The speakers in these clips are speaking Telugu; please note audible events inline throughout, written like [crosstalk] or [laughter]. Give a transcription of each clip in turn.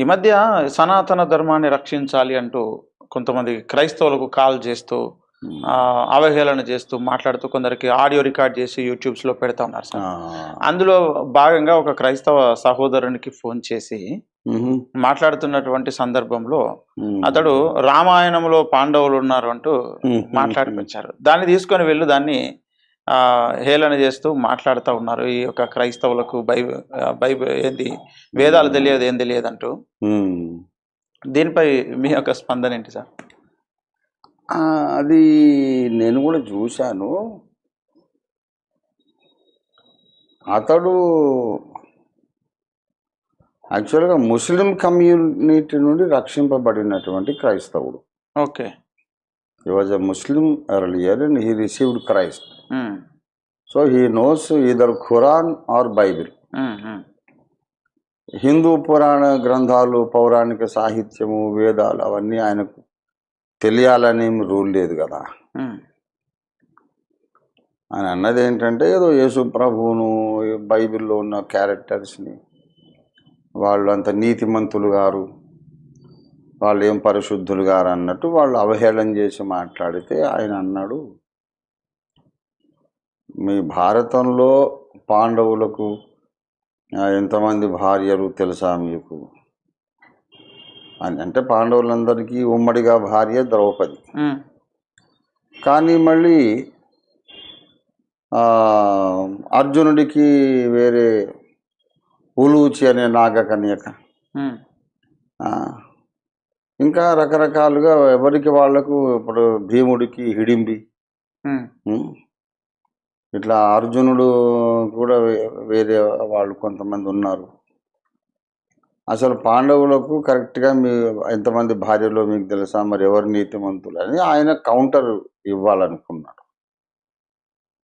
ఈ మధ్య సనాతన ధర్మాన్ని రక్షించాలి అంటూ కొంతమంది క్రైస్తవులకు కాల్ చేస్తూ అవహేళన చేస్తూ మాట్లాడుతూ కొందరికి ఆడియో రికార్డ్ చేసి యూట్యూబ్స్లో పెడతా ఉన్నారు సార్. అందులో భాగంగా ఒక క్రైస్తవ సహోదరునికి ఫోన్ చేసి మాట్లాడుతున్నటువంటి సందర్భంలో అతడు రామాయణంలో పాండవులు ఉన్నారు అంటూ మాట్లాడుకొచ్చారు దాన్ని తీసుకొని వెళ్ళు దాన్ని హేళన చేస్తూ మాట్లాడుతూ ఉన్నారు. ఈ యొక్క క్రైస్తవులకు బైబిల్ బైబిల్ ఏంది? వేదాలు తెలియదు ఏం తెలియదు అంటూ దీనిపై మీ యొక్క స్పందన ఏంటి సార్? అది నేను కూడా చూశాను. అతడు యాక్చువల్గా ముస్లిం కమ్యూనిటీ నుండి రక్షింపబడినటువంటి క్రైస్తవుడు. Okay. He was a Muslim earlier and he received Christ so he knows either Quran or Bible Hindu పురాణ గ్రంథాలు పౌరాణిక సాహిత్యము వేదాలు అవన్నీ ఆయనకు తెలియాలని రూల్ లేదు కదా. ఆయన అన్నది ఏంటంటే ఏదో యేసు ప్రభువును బైబిల్లో ఉన్న క్యారెక్టర్స్ని వాళ్ళు అంత నీతిమంతులు గారు. వాళ్ళు ఏం పరిశుద్ధులు గారు అన్నట్టు వాళ్ళు అవహేళన చేసి మాట్లాడితే ఆయన అన్నాడు మీ భారతంలో పాండవులకు ఎంతమంది భార్యలు తెలుసా మీకు? అని అంటే పాండవులందరికీ ఉమ్మడిగా భార్య ద్రౌపది. కానీ మళ్ళీ అర్జునుడికి వేరే ఉలూచి అనే నాగకన్యక. ఇంకా రకరకాలుగా ఎవరికి వాళ్ళకు ఇప్పుడు భీముడికి హిడింబి? ఇట్లా అర్జునుడు కూడా వేరే వాళ్ళు కొంతమంది ఉన్నారు. అసలు పాండవులకు కరెక్ట్గా మీ ఎంతమంది భార్యలో మీకు తెలుసా? మరి ఎవరు నీతిమంతులు అని ఆయన కౌంటర్ ఇవ్వాలనుకున్నాడు.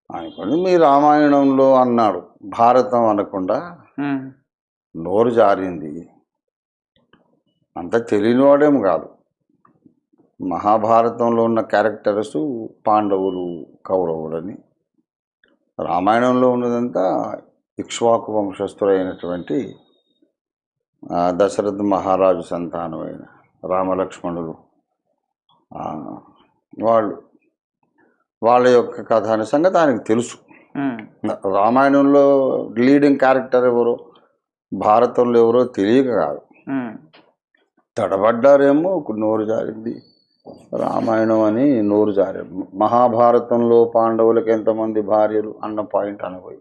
అనుకుని మీ రామాయణంలో అన్నాడు భారతం అనకుండా నోరు జారింది. అంత తెలియనివాడేం కాదు. మహాభారతంలో ఉన్న క్యారెక్టర్స్ పాండవులు కౌరవులని రామాయణంలో ఉన్నదంతా ఇక్ష్వాకు వంశస్థులైనటువంటి దశరథ మహారాజు సంతానమైన రామలక్ష్మణులు. వాళ్ళు వాళ్ళ యొక్క కథ అనే సంగతి ఆయనకు తెలుసు. రామాయణంలో లీడింగ్ క్యారెక్టర్ ఎవరో భారతంలో ఎవరో తెలియక కాదు. తడబడ్డారేమో నోరు జారింది. రామాయణం అని నోరు జారారు మహాభారతంలో పాండవులకు ఎంతమంది భార్యలు అన్న పాయింట్ అనబోయి.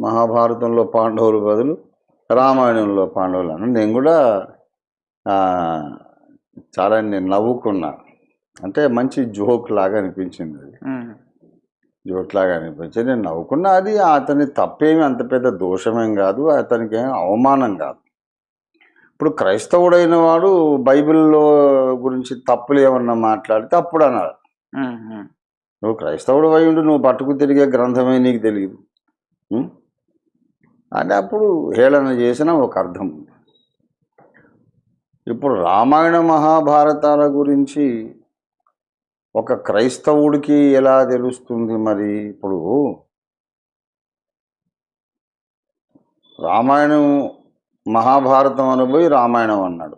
మహాభారతంలో పాండవులు బదులు రామాయణంలో పాండవులు అని నేను కూడా చాలా నేను నవ్వుకున్నా. అంటే మంచి జోక్ లాగా అనిపించింది అది. జోక్ లాగా అనిపించింది. నేను నవ్వుకున్నా అది అతని తప్పేమి అంత పెద్ద దోషమేం కాదు. అతనికి అవమానం కాదు. ఇప్పుడు క్రైస్తవుడైన వాడు బైబిల్లో గురించి తప్పులు ఏమన్నా మాట్లాడితే అప్పుడు అన్నారు నువ్వు క్రైస్తవుడు అయి ఉండి నువ్వు పట్టుకు తిరిగే గ్రంథమే నీకు తెలియదు? అని అప్పుడు హేళన చేసిన ఒక అర్థం ఇప్పుడు రామాయణ మహాభారతాల గురించి ఒక క్రైస్తవుడికి ఎలా తెలుస్తుంది మరి ఇప్పుడు? రామాయణం మహాభారతం అనబోయి రామాయణం అన్నాడు.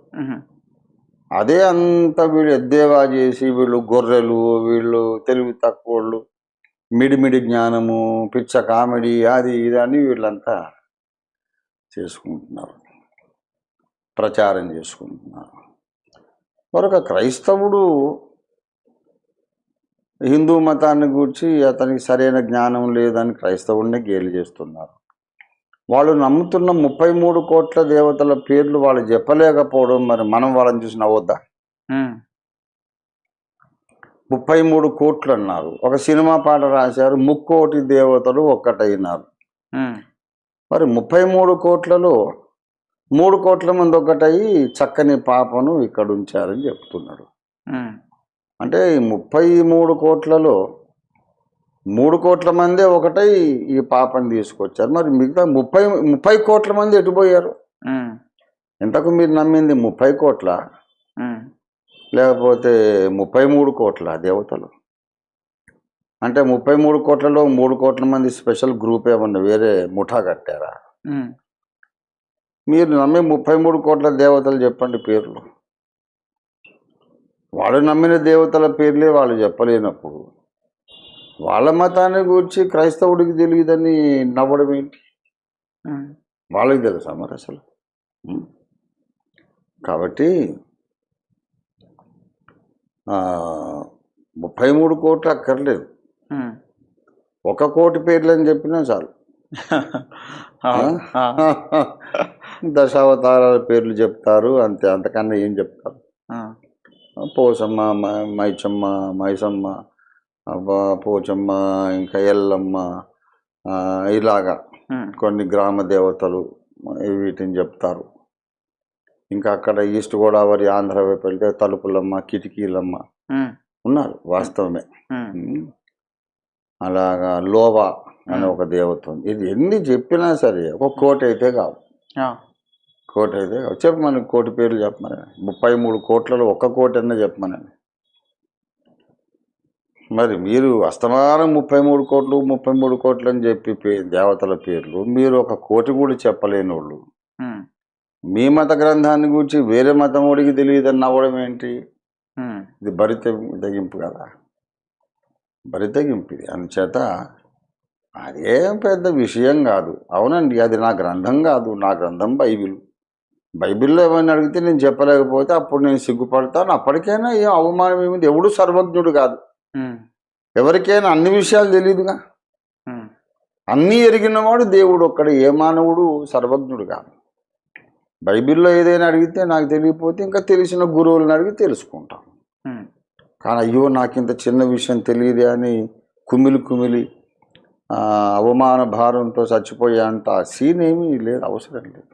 అదే అంత వీళ్ళు ఎద్దేవా చేసి వీళ్ళు గొర్రెలు వీళ్ళు తెలివి తక్కువళ్ళు మిడిమిడి జ్ఞానము పిచ్చ కామెడీ అది ఇది అని వీళ్ళంతా చేసుకుంటున్నారు. ప్రచారం చేసుకుంటున్నారు. మరొక క్రైస్తవుడు హిందూ మతాన్ని గూర్చి అతనికి సరైన జ్ఞానం లేదని క్రైస్తవుడిని గేలి చేస్తున్నారు. వాళ్ళు నమ్ముతున్న ముప్పై మూడు కోట్ల దేవతల పేర్లు వాళ్ళు చెప్పలేకపోవడం మరి మనం వాళ్ళని చూసి నవ్వొద్దా? ముప్పై మూడు కోట్లు అన్నారు ఒక సినిమా పాట రాశారు ముక్కోటి దేవతలు ఒక్కటైనారు. మరి ముప్పై మూడు కోట్లలో మూడు కోట్ల మంది ఒక్కటయి చక్కని పాపను ఇక్కడ ఉంచారని చెప్తున్నాడు అంటే ఈ ముప్పై మూడు కోట్లలో మూడు కోట్ల మందే ఒకటై ఈ పాపను తీసుకొచ్చారు. మరి మిగతా ముప్పై ముప్పై కోట్ల మంది ఎటుపోయారు ఇంతకు మీరు నమ్మింది ముప్పై కోట్ల? లేకపోతే ముప్పై మూడు కోట్ల దేవతలు? అంటే ముప్పై మూడు కోట్లలో మూడు కోట్ల మంది స్పెషల్ గ్రూప్ ఏమన్నా వేరే ముఠా కట్టారా? మీరు నమ్మే ముప్పై మూడు కోట్ల దేవతలు చెప్పండి పేర్లు. వాళ్ళు నమ్మిన దేవతల పేర్లే వాళ్ళు చెప్పలేనప్పుడు. వాళ్ళ మతాన్ని గురించి క్రైస్తవుడికి తెలియదని నవ్వడం ఏంటి? వాళ్ళకి తెలుసా మరి అసలు? కాబట్టి ముప్పై మూడు కోట్లు అక్కర్లేదు. ఒక కోటి పేర్లు అని చెప్పినా చాలు. [laughs] [laughs] దశావతారాల పేర్లు చెప్తారు. అంతే. అంతకన్నా ఏం చెప్తారు? పోసమ్మ మైచమ్మ మైసమ్మ పోచమ్మ ఇంకా ఎల్లమ్మ ఇలాగా కొన్ని గ్రామ దేవతలు వీటిని చెప్తారు. ఇంకా అక్కడ ఈస్ట్ గోదావరి ఆంధ్ర వైపు వెళ్తే తలుపులమ్మ కిటికీలమ్మ ఉన్నారు వాస్తవమే. అలాగా లోవా అనే ఒక దేవత ఉంది. ఇది ఎన్ని చెప్పినా సరే ఒక కోటి అయితే కావు. కోటి అయితే కావు. చెప్పమని కోటి పేర్లు చెప్పమని ముప్పై మూడు కోట్లలో ఒక్క కోటి అన్న చెప్పమనండి. మరి మీరు అస్తమానం ముప్పై మూడు కోట్లు ముప్పై మూడు కోట్లు అని చెప్పి పే- దేవతల పేర్లు మీరు ఒక కోటి కూడా చెప్పలేని వాళ్ళు. మీ మత గ్రంథాన్ని గురించి వేరే మతముడికి తెలియదని నవ్వడం ఏంటి? ఇది బరి తెగి- తెగింపు కదా. బరి తెగింపు ఇది. అందుచేత అదేం పెద్ద విషయం కాదు. అవునండి అది నా గ్రంథం కాదు. నా గ్రంథం బైబిల్. బైబిల్లో ఏమైనా అడిగితే నేను చెప్పలేకపోతే అప్పుడు నేను సిగ్గుపడతాను. అప్పటికైనా ఏం అవమానం ఏమిటి ఎవడు సర్వజ్ఞుడు కాదు. ఎవరికైనా అన్ని విషయాలు తెలియదుగా అన్నీ ఎరిగినవాడు దేవుడు ఒక్కడు ఏ మానవుడు సర్వజ్ఞుడు కాదు. బైబిల్లో ఏదైనా అడిగితే నాకు తెలియకపోతే ఇంకా తెలిసిన గురువులను అడిగి తెలుసుకుంటాం. కానీ అయ్యో నాకు ఇంత చిన్న విషయం తెలియదే అని కుమిలి కుమిలి అవమాన భారంతో చచ్చిపోయే అంత సీన్ ఏమీ లేదు అవసరం లేదు.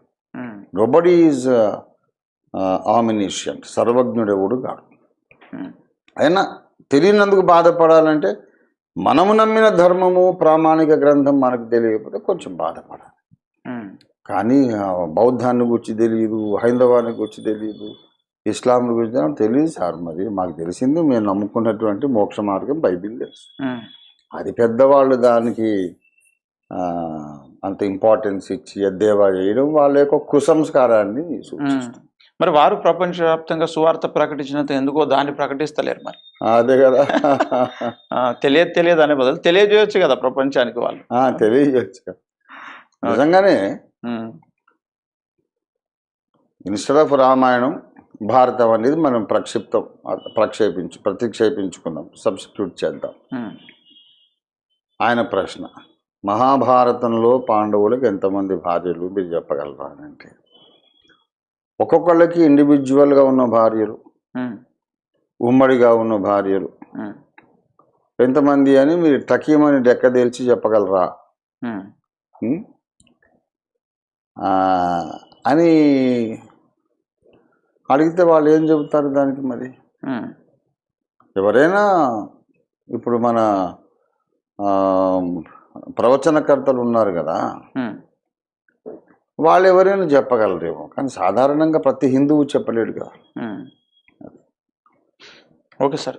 నోబడీ ఈజ్ ఆమినిషియన్ సర్వజ్ఞుడెవడు ఉమ్, అయినా తెలియనందుకు బాధపడాలంటే మనము నమ్మిన ధర్మము ప్రామాణిక గ్రంథం మనకు తెలియకపోతే కొంచెం బాధపడాలి. కానీ బౌద్ధాన్ని గురించి తెలియదు హైందవాన్ని గురించి తెలియదు ఇస్లాం గురించి తెలియదు సార్ మరి. మాకు తెలిసింది మేము నమ్ముకున్నటువంటి మోక్ష మార్గం బైబిల్ తెలుసు. అది పెద్దవాళ్ళు దానికి అంత ఇంపార్టెన్స్ ఇచ్చి ఎద్దేవా చేయడం వాళ్ళ యొక్క కుసంస్కారాన్ని. సూచిస్తుంది. మరి వారు ప్రపంచవ్యాప్తంగా సువార్త ప్రకటించినంత ఎందుకో దాన్ని ప్రకటిస్తలేరు మరి. అదే కదా. తెలియదు తెలియదు అనే బదులు తెలియజేయొచ్చు కదా ప్రపంచానికి వాళ్ళు. తెలియజేయచ్చు. కదా. నిజంగానే ఇన్స్టెడ్ ఆఫ్ రామాయణం భారతం అనేది మనం ప్రక్షిప్తం ప్రక్షేపించు ప్రతిక్షేపించుకున్నాం సబ్స్టిట్యూట్ చేద్దాం. ఆయన ప్రశ్న మహాభారతంలో పాండవులకు ఎంతమంది భార్యలు? మీరు చెప్పగలరా అని అంటే ఒక్కొక్కళ్ళకి ఇండివిజువల్గా ఉన్న భార్యలు ఉమ్, ఉమ్మడిగా ఉన్న భార్యలు. ఎంతమంది అని మీరు టకీమని డెక్కదేల్చి చెప్పగలరా? అని అడిగితే వాళ్ళు ఏం చెబుతారు దానికి మరి? ఎవరైనా ఇప్పుడు మన ప్రవచనకర్తలు ఉన్నారు కదా. వాళ్ళు ఎవరైనా చెప్పగలరేమో. కానీ సాధారణంగా ప్రతి హిందువు చెప్పలేడు కదా ఓకే సార్.